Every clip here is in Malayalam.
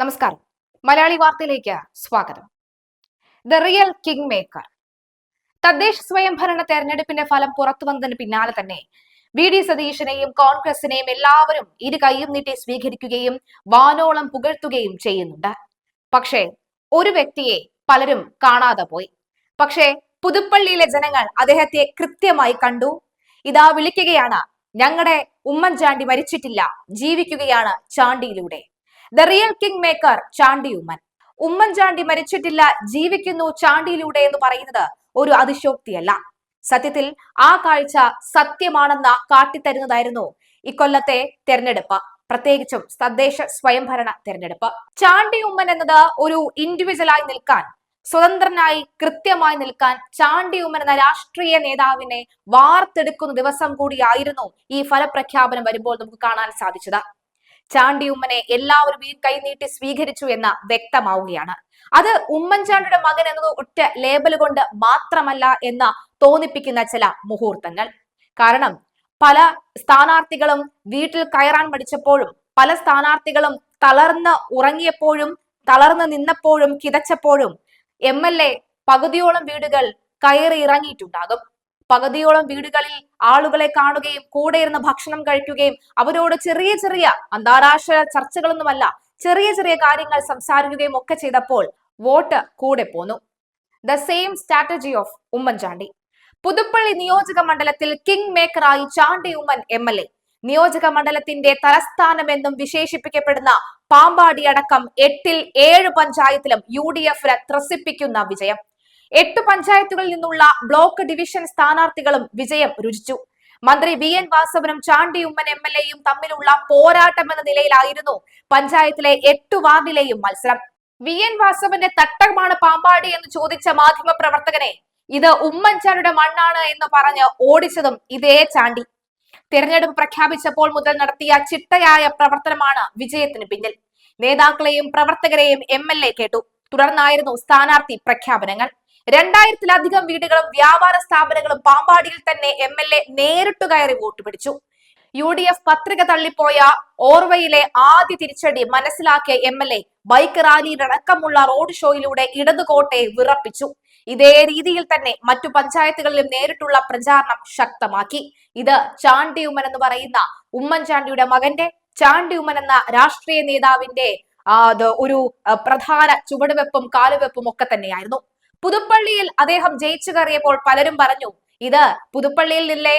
നമസ്കാരം. മലയാളി വാർത്തയിലേക്ക് സ്വാഗതം. The real king maker. തദ്ദേശ സ്വയംഭരണ തെരഞ്ഞെടുപ്പിന്റെ ഫലം പുറത്തു വന്നതിന് പിന്നാലെ തന്നെ വി. ഡി. സതീശനെയും കോൺഗ്രസിനെയും എല്ലാവരും ഇരു കൈയും നീട്ടി സ്വീകരിക്കുകയും വാനോളം പുകഴ്ത്തുകയും ചെയ്യുന്നുണ്ട്. പക്ഷേ ഒരു വ്യക്തിയെ പലരും കാണാതെ പോയി. പക്ഷേ പുതുപ്പള്ളിയിലെ ജനങ്ങൾ അദ്ദേഹത്തെ കൃത്യമായി കണ്ടു. ഇതാ വിളിക്കുകയാണ് ഞങ്ങളുടെ ഉമ്മൻചാണ്ടി മരിച്ചിട്ടില്ല ജീവിക്കുകയാണ് ചാണ്ടിയിലൂടെ. The real king maker Chandy Oommen Oommen Chandy മരിച്ചിട്ടില്ല ജീവിക്കുന്നു ചാണ്ടിയിലൂടെ എന്ന് പറയുന്നത് ഒരു അതിശോക്തിയല്ല. സത്യത്തിൽ ആ കാഴ്ച സത്യമാണെന്ന കാട്ടിത്തരുന്നതായിരുന്നു ഇക്കൊല്ലത്തെ തെരഞ്ഞെടുപ്പ്. പ്രത്യേകിച്ചും തദ്ദേശ സ്വയംഭരണ തെരഞ്ഞെടുപ്പ്. ചാണ്ടി ഉമ്മൻ എന്നത് ഒരു ഇൻഡിവിജ്വലായി നിൽക്കാൻ സ്വതന്ത്രനായി കൃത്യമായി നിൽക്കാൻ ചാണ്ടി ഉമ്മൻ എന്ന രാഷ്ട്രീയ നേതാവിനെ വാർത്തെടുക്കുന്ന ദിവസം കൂടിയായിരുന്നു ഈ ഫലപ്രഖ്യാപനം വരുമ്പോൾ നമുക്ക് കാണാൻ സാധിച്ചത്. ചാണ്ടി ഉമ്മനെ എല്ലാവരും ഈ കൈനീട്ടി സ്വീകരിച്ചു എന്ന് വ്യക്തമാവുകയാണ്. അത് ഉമ്മൻചാണ്ടിയുടെ മകൻ എന്നത് ഒറ്റ ലേബൽ കൊണ്ട് മാത്രമല്ല എന്ന് തോന്നിപ്പിക്കുന്ന ചില മുഹൂർത്തങ്ങൾ. കാരണം പല സ്ഥാനാർത്ഥികളും വീട്ടിൽ കയറാൻ പഠിച്ചപ്പോഴും പല സ്ഥാനാർത്ഥികളും തളർന്ന് ഉറങ്ങിയപ്പോഴും തളർന്ന് നിന്നപ്പോഴും കിതച്ചപ്പോഴും എം എൽ എ പകുതിയോളം വീടുകൾ കയറി ഇറങ്ങിയിട്ടുണ്ടാകും. പകുതിയോളം വീടുകളിൽ ആളുകളെ കാണുകയും കൂടെ ഇരുന്ന് ഭക്ഷണം കഴിക്കുകയും അവരോട് ചെറിയ ചെറിയ അന്താരാഷ്ട്ര ചർച്ചകളൊന്നുമല്ല ചെറിയ ചെറിയ കാര്യങ്ങൾ സംസാരിക്കുകയും ഒക്കെ ചെയ്തപ്പോൾ വോട്ട് കൂടെ പോന്നു. The same strategy of Oommen Chandy. Puthuppally നിയോജക മണ്ഡലത്തിൽ king മേക്കറായി Chandy Oommen M L A നിയോജക മണ്ഡലത്തിന്റെ തലസ്ഥാനമെന്നും വിശേഷിപ്പിക്കപ്പെടുന്ന പാമ്പാടി അടക്കം എട്ടിൽ ഏഴ് പഞ്ചായത്തിലും യു ഡി എഫിന് ത്രസിപ്പിക്കുന്ന വിജയം. എട്ട് പഞ്ചായത്തുകളിൽ നിന്നുള്ള ബ്ലോക്ക് ഡിവിഷൻ സ്ഥാനാർത്ഥികളും വിജയം രുചിച്ചു. മന്ത്രി വി എൻ വാസവനും ചാണ്ടി ഉമ്മൻ എം എൽ എയും തമ്മിലുള്ള പോരാട്ടം എന്ന നിലയിലായിരുന്നു പഞ്ചായത്തിലെ എട്ട് വാർഡിലെയും മത്സരം. വി എൻ വാസവന്റെ തട്ടകമാണ് പാമ്പാടി എന്ന് ചോദിച്ച മാധ്യമ പ്രവർത്തകനെ ഇത് ഉമ്മൻചാണ്ടിയുടെ മണ്ണാണ് എന്ന് പറഞ്ഞ് ഓടിച്ചതും ഇതേ ചാണ്ടി. തിരഞ്ഞെടുപ്പ് പ്രഖ്യാപിച്ചപ്പോൾ മുതൽ നടത്തിയ ചിട്ടയായ പ്രവർത്തനമാണ് വിജയത്തിന് പിന്നിൽ. നേതാക്കളെയും പ്രവർത്തകരെയും എം കേട്ടു. തുടർന്നായിരുന്നു സ്ഥാനാർത്ഥി പ്രഖ്യാപനങ്ങൾ. രണ്ടായിരത്തിലധികം വീടുകളും വ്യാപാര സ്ഥാപനങ്ങളും പാമ്പാടിയിൽ തന്നെ എം എൽ എ നേരിട്ട് കയറി വോട്ട് പിടിച്ചു. യു ഡി എഫ് പത്രിക തള്ളിപ്പോയ ഓർവയിലെ ആദ്യ തിരിച്ചടി മനസ്സിലാക്കിയ എം എൽ എ ബൈക്ക് റാലിയിലടക്കമുള്ള റോഡ് ഷോയിലൂടെ ഇടതുകോട്ടയെ വിറപ്പിച്ചു. ഇതേ രീതിയിൽ തന്നെ മറ്റു പഞ്ചായത്തുകളിലും നേരിട്ടുള്ള പ്രചാരണം ശക്തമാക്കി. ഇത് ചാണ്ടി ഉമ്മൻ എന്ന് പറയുന്ന ഉമ്മൻചാണ്ടിയുടെ മകന്റെ ചാണ്ടി ഉമ്മൻ എന്ന രാഷ്ട്രീയ നേതാവിന്റെ ഒരു പ്രധാന ചുവടുവെപ്പും കാലുവെപ്പും ഒക്കെ തന്നെയായിരുന്നു. പുതുപ്പള്ളിയിൽ അദ്ദേഹം ജയിച്ചു കയറിയപ്പോൾ പലരും പറഞ്ഞു ഇത് പുതുപ്പള്ളിയിൽ നിന്നെ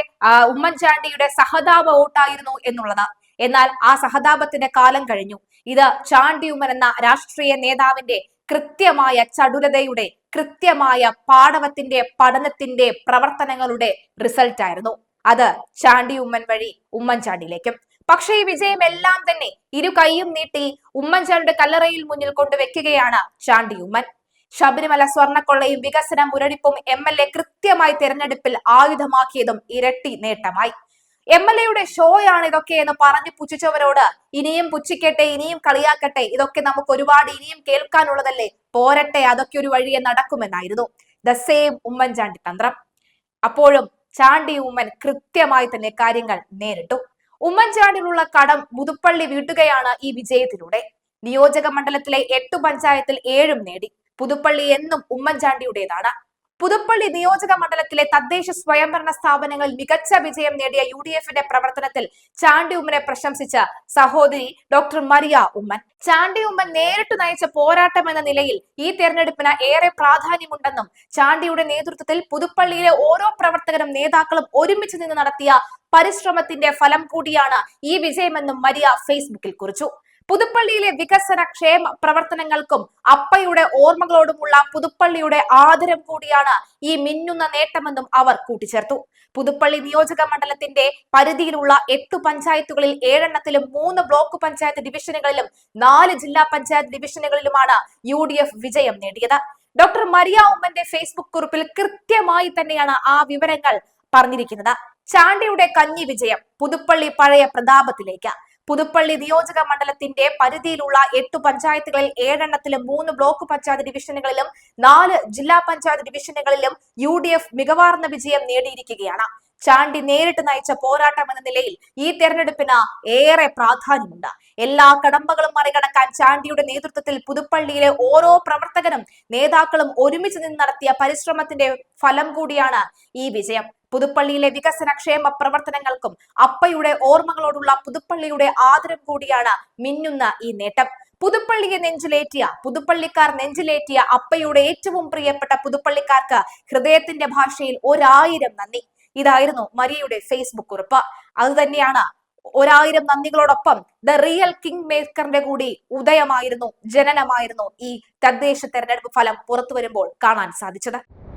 ഉമ്മൻചാണ്ടിയുടെ സഹതാപ വോട്ടായിരുന്നു എന്നുള്ളത്. എന്നാൽ ആ സഹതാപത്തിന്റെ കാലം കഴിഞ്ഞു. ഇത് ചാണ്ടി ഉമ്മൻ എന്ന രാഷ്ട്രീയ നേതാവിന്റെ കൃത്യമായ ചടുലതയുടെ കൃത്യമായ പാടവത്തിന്റെ പഠനത്തിന്റെ പ്രവർത്തനങ്ങളുടെ റിസൾട്ട് ആയിരുന്നു. അത് ചാണ്ടി ഉമ്മൻ വഴി ഉമ്മൻചാണ്ടിയിലേക്കും. പക്ഷേ ഈ വിജയം എല്ലാം തന്നെ ഇരു കൈയും നീട്ടി ഉമ്മൻചാണ്ടിയുടെ കല്ലറയിൽ മുന്നിൽ കൊണ്ടുവെക്കുകയാണ് ചാണ്ടി ഉമ്മൻ. ശബരിമല സ്വർണക്കൊള്ളയും വികസന മുരടിപ്പും എം എൽ എ കൃത്യമായി തെരഞ്ഞെടുപ്പിൽ ആയുധമാക്കിയതും ഇരട്ടി നേട്ടമായി. എം എൽ എയുടെ ഷോയാണ് ഇതൊക്കെ എന്ന് പറഞ്ഞു പുച്ഛിച്ചവരോട് ഇനിയും പുച്ഛിക്കട്ടെ ഇനിയും കളിയാക്കട്ടെ ഇതൊക്കെ നമുക്ക് ഒരുപാട് ഇനിയും കേൾക്കാനുള്ളതല്ലേ? പോരട്ടെ അതൊക്കെ ഒരു വഴിയെ നടക്കുമെന്നായിരുന്നു. ദ സെയിം ഉമ്മൻചാണ്ടി തന്ത്രം. അപ്പോഴും ചാണ്ടി ഉമ്മൻ കൃത്യമായി തന്നെ കാര്യങ്ങൾ നേരിട്ടു. ഉമ്മൻചാണ്ടിനുള്ള കടം മുതുപ്പള്ളി വീട്ടുകയാണ് ഈ വിജയത്തിലൂടെ. നിയോജക മണ്ഡലത്തിലെ എട്ടു പഞ്ചായത്തിൽ ഏഴും നേടി. പുതുപ്പള്ളി എന്നും ഉമ്മൻചാണ്ടിയുടേതാണ്. പുതുപ്പള്ളി നിയോജക മണ്ഡലത്തിലെ തദ്ദേശ സ്വയംഭരണ സ്ഥാപനങ്ങളിൽ മികച്ച വിജയം നേടിയ യു ഡി എഫിന്റെ പ്രവർത്തനത്തിൽ ചാണ്ടി ഉമ്മനെ പ്രശംസിച്ച സഹോദരി ഡോക്ടർ മരിയ ഉമ്മൻ. ചാണ്ടി ഉമ്മൻ നേരിട്ട് നയിച്ച പോരാട്ടം എന്ന നിലയിൽ ഈ തെരഞ്ഞെടുപ്പിന് ഏറെ പ്രാധാന്യമുണ്ടെന്നും ചാണ്ടിയുടെ നേതൃത്വത്തിൽ പുതുപ്പള്ളിയിലെ ഓരോ പ്രവർത്തകരും നേതാക്കളും ഒരുമിച്ച് നിന്ന് നടത്തിയ പരിശ്രമത്തിന്റെ ഫലം കൂടിയാണ് ഈ വിജയമെന്നും മരിയ ഫേസ്ബുക്കിൽ കുറിച്ചു. പുതുപ്പള്ളിയിലെ വികസന ക്ഷേമ പ്രവർത്തനങ്ങൾക്കും അപ്പയുടെ ഓർമ്മകളോടുമുള്ള പുതുപ്പള്ളിയുടെ ആദരം കൂടിയാണ് ഈ മിന്നുന്ന നേട്ടമെന്നും അവർ കൂട്ടിച്ചേർത്തു. പുതുപ്പള്ളി നിയോജക മണ്ഡലത്തിന്റെ പരിധിയിലുള്ള എട്ട് പഞ്ചായത്തുകളിൽ ഏഴെണ്ണത്തിലും മൂന്ന് ബ്ലോക്ക് പഞ്ചായത്ത് ഡിവിഷനുകളിലും നാല് ജില്ലാ പഞ്ചായത്ത് ഡിവിഷനുകളിലുമാണ് യു വിജയം നേടിയത്. ഡോക്ടർ മരിയ ഉമ്മന്റെ ഫേസ്ബുക്ക് കുറിപ്പിൽ കൃത്യമായി തന്നെയാണ് ആ വിവരങ്ങൾ പറഞ്ഞിരിക്കുന്നത്. ചാണ്ടിയുടെ കഞ്ഞി വിജയം പുതുപ്പള്ളി പഴയ പ്രതാപത്തിലേക്ക്. പുതുപ്പള്ളി നിയോജക മണ്ഡലത്തിന്റെ പരിധിയിലുള്ള എട്ട് പഞ്ചായത്തുകളിൽ ഏഴെണ്ണത്തിലും മൂന്ന് ബ്ലോക്ക് പഞ്ചായത്ത് ഡിവിഷനുകളിലും നാല് ജില്ലാ പഞ്ചായത്ത് ഡിവിഷനുകളിലും യു മികവാർന്ന വിജയം നേടിയിരിക്കുകയാണ്. ചാണ്ടി നേരിട്ട് നയിച്ച പോരാട്ടം എന്ന നിലയിൽ ഈ തെരഞ്ഞെടുപ്പിന് ഏറെ പ്രാധാന്യമുണ്ട്. എല്ലാ കടമ്പകളും മറികടക്കാൻ ചാണ്ടിയുടെ നേതൃത്വത്തിൽ പുതുപ്പള്ളിയിലെ ഓരോ പ്രവർത്തകനും നേതാക്കളും ഒരുമിച്ച് നിന്ന് നടത്തിയ പരിശ്രമത്തിന്റെ ഫലം കൂടിയാണ് ഈ വിജയം. പുതുപ്പള്ളിയിലെ വികസന ക്ഷേമ പ്രവർത്തനങ്ങൾക്കും അപ്പയുടെ ഓർമ്മകളോടുള്ള പുതുപ്പള്ളിയുടെ ആദരം കൂടിയാണ് മിന്നുന്ന ഈ നേട്ടം. പുതുപ്പള്ളിയെ നെഞ്ചിലേറ്റിയ പുതുപ്പള്ളിക്കാർ നെഞ്ചിലേറ്റിയ അപ്പയുടെ ഏറ്റവും പ്രിയപ്പെട്ട പുതുപ്പള്ളിക്കാർക്ക് ഹൃദയത്തിന്റെ ഭാഷയിൽ ഒരായിരം നന്ദി. ഇതായിരുന്നു മരിയയുടെ ഫേസ്ബുക്ക് കുറിപ്പ്. അതുതന്നെയാണ് ഒരായിരം നന്ദികളോടൊപ്പം ദ റിയൽ കിങ് മേക്കറിന്റെ കൂടി ഉദയമായിരുന്നു ജനനമായിരുന്നു ഈ തദ്ദേശ തെരഞ്ഞെടുപ്പ് ഫലം പുറത്തു വരുമ്പോൾ കാണാൻ സാധിച്ചത്.